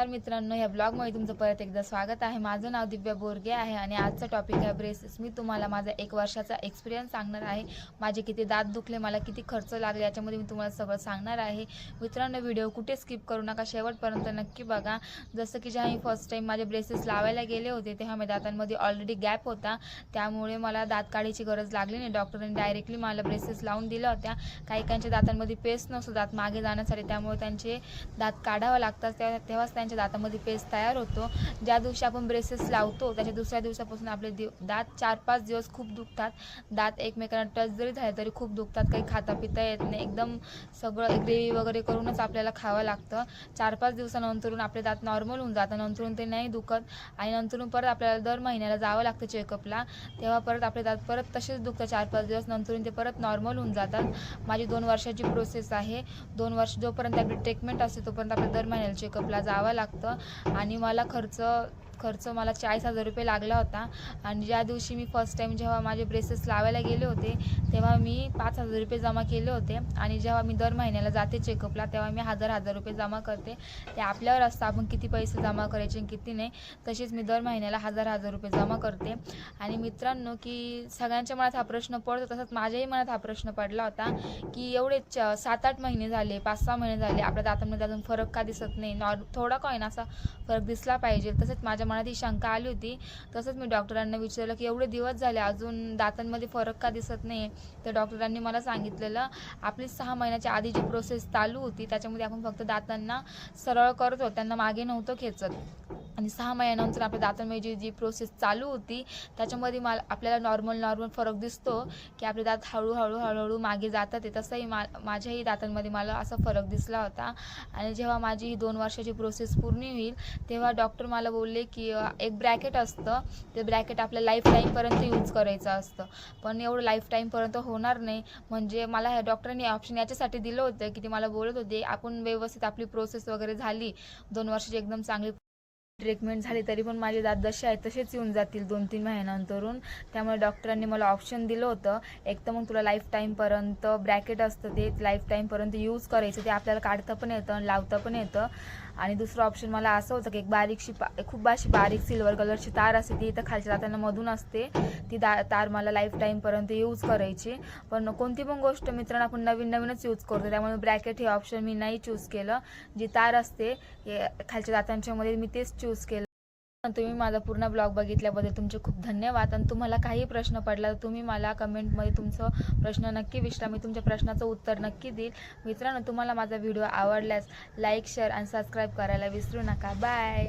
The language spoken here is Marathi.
नमस्कार मित्रांनो ह्या ब्लॉगमध्ये तुमचं परत एकदा स्वागत आहे. माझं नाव दिव्या बोरगे आहे आणि आजचा टॉपिक आहे ब्रेसेस मी तुम्हाला माझा एक वर्षाचा एक्सपिरियन्स सांगणार आहे. माझे किती दात दुखले मला किती खर्च लागले याच्यामध्ये मी तुम्हाला सगळं सांगणार आहे. मित्रांनो व्हिडिओ कुठे स्किप करू नका शेवटपर्यंत नक्की बघा. जसं की जेव्हा मी फर्स्ट टाईम माझे ब्रेसेस लावायला गेले होते तेव्हा माझ्या दातांमध्ये ऑलरेडी गॅप होता. त्यामुळे मला दात काढायची गरज लागली नाही. डॉक्टरांनी डायरेक्टली मला ब्रेसेस लावून दिल्या होत्या. काही काहींच्या दातांमध्ये पेस्ट नसतो दात मागे जाण्यासाठी. त्यामुळे त्यांचे दात काढावं लागतात तेव्हा तेव्हाच त्यांच्या दातामध्ये पेस्ट तयार होतो. ज्या दिवशी आपण ब्रेसेस लावतो त्याच्या दुसऱ्या दिवसापासून आपले दिव दात चार पाच दिवस खूप दुखतात. दात एकमेकांना टच जरी झाले तरी खूप दुखतात. काही खाता पिता येत नाही. एकदम सगळं ग्रेव्ही वगैरे करूनच आपल्याला खावं लागतं. चार पाच दिवसानंतरून आपले दात नॉर्मल होऊन जातं नंतरून ते नाही दुखत आणि नंतरून परत आपल्याला दर महिन्याला जावं लागतं चेकअपला तेव्हा परत आपले दात परत तसेच दुखतात चार पाच दिवस. नंतरून ते परत नॉर्मल होऊन जातात. माझी दोन वर्षाची प्रोसेस आहे. दोन वर्ष जोपर्यंत आपली ट्रीटमेंट असते तोपर्यंत आपल्या दर महिन्याला चेकअपला जावं लागतं लागतं आणि मला खर्च खर्च मला चाळीस हजार रुपये लागला होता. आणि ज्या दिवशी मी फर्स्ट टाईम जेव्हा माझे ब्रेसेस लावायला गेले होते तेव्हा मी पाच हजार रुपये जमा केले होते. आणि जेव्हा मी दर महिन्याला जाते चेकअपला तेव्हा मी हजार हजार रुपये जमा करते. ते आपल्यावर असतं आपण किती पैसे जमा करायचे आणि किती नाही तसेच मी दर महिन्याला हजार हजार रुपये जमा करते. आणि मित्रांनो की सगळ्यांच्या मनात हा प्रश्न पडतो तसंच माझ्याही मनात हा प्रश्न पडला होता की एवढे च सात आठ महिने झाले पाच सहा महिने झाले आपल्या दातांमध्ये अजून फरक का दिसत नाही? नॉर थोडा का होईना असा फरक दिसला पाहिजे? तसेच माझ्या मनात ही शंका आली होती. तसंच मी डॉक्टरांना विचारलं की एवढे दिवस झाले अजून दातांमध्ये फरक का दिसत नाही तर डॉक्टरांनी मला सांगितलेलं आपली सहा महिन्याच्या आधी जी प्रोसेस चालू होती त्याच्यामध्ये आपण फक्त दातांना सरळ करतो त्यांना मागे नव्हतं खेचत. आणि सहा महिन्यानंतर आपल्या दातांमध्ये जी जी प्रोसेस चालू होती त्याच्यामध्ये मला आपल्याला नॉर्मल नॉर्मल फरक दिसतो की आपले दात हळूहळू हळूहळू मागे जातात. ते तसंही मा माझ्याही दातांमध्ये मला असा फरक दिसला होता. आणि जेव्हा माझी ही दोन वर्षाची प्रोसेस पूर्ण होईल तेव्हा डॉक्टर मला बोलले की एक ब्रॅकेट असतं. ते ब्रॅकेट आपल्या लाईफ टाईमपर्यंत यूज करायचं असतं. पण एवढं लाईफ टाईमपर्यंत होणार नाही. म्हणजे मला ह्या डॉक्टरांनी ऑप्शन याच्यासाठी दिलं होतं की ते मला बोलत होते आपण व्यवस्थित आपली प्रोसेस वगैरे झाली. दोन वर्षाची एकदम चांगली ट्रीटमेंट झाली तरी पण माझे दात जसे आहेत तसेच येऊन जातील दोन तीन महिन्यांतरून. त्यामुळे डॉक्टरांनी मला ऑप्शन दिलं होतं. एक तर मग तुला लाईफ टाईमपर्यंत ब्रॅकेट असतं ते लाईफ टाईमपर्यंत यूज करायचं ते आपल्याला काढता पण येतं आणि लावता पण येतं. आणि दुसरं ऑप्शन मला असं होतं की एक बारीकशी पा खूप अशी बारीक सिल्वर कलरची तार असते ती इथं खालच्या दातांना मधून असते. ती दा तार मला लाईफ टाईमपर्यंत यूज करायची. पण कोणती पण गोष्ट मित्रांनो आपण नवीन नवीनच यूज करतो त्यामुळे ब्रॅकेट हे ऑप्शन मी नाही चूज केलं. जी तार असते हे खालच्या दातांच्या मध्ये मी तेच चूज केलं. तुम्ही माझा पूर्ण ब्लॉग बघितल्याबद्दल तुमचे खूप धन्यवाद. आणि तुम्हाला काही प्रश्न पडला तर तुम्ही मला कमेंटमध्ये तुमचं प्रश्न नक्की विचारा मी तुमच्या प्रश्नाचं उत्तर नक्की देईल. मित्रांनो तुम्हाला माझा व्हिडिओ आवडल्यास लाईक शेअर आणि सबस्क्राईब करायला विसरू नका. बाय